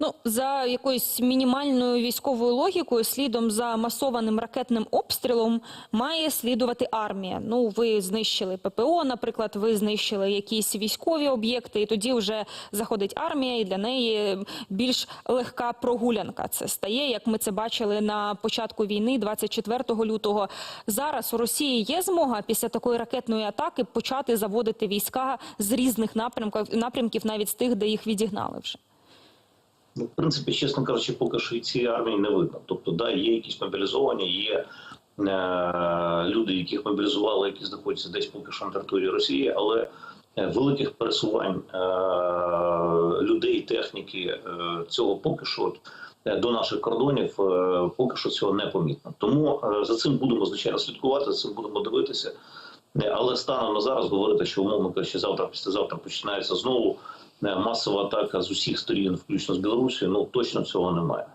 Ну, за якоюсь мінімальною військовою логікою, слідом за масованим ракетним обстрілом має слідувати армія. Ну, ви знищили ППО, наприклад, ви знищили якісь військові об'єкти, і тоді вже заходить армія, і для неї більш легка прогулянка. Це стає, як ми це бачили на початку війни, 24 лютого. Зараз у Росії є змога після такої ракетної атаки почати заводити війська з різних напрямків, напрямків навіть з тих, де їх відігнали вже. Ну, в принципі, чесно кажучи, поки що і цієї армії не видно. Тобто, да, є якісь мобілізовані, є е, люди, яких мобілізували, які знаходяться десь поки що на території Росії, але е, великих пересувань е, людей, техніки е, цього поки що е, до наших кордонів е, поки що цього не помітно. Тому за цим будемо звичайно слідкувати, за цим будемо дивитися. Е, Але станом на зараз говорити, що умовно кажучи, завтра, післязавтра починається знову е, масова атака з усіх сторін, включно з Білорусі, ну точно цього немає.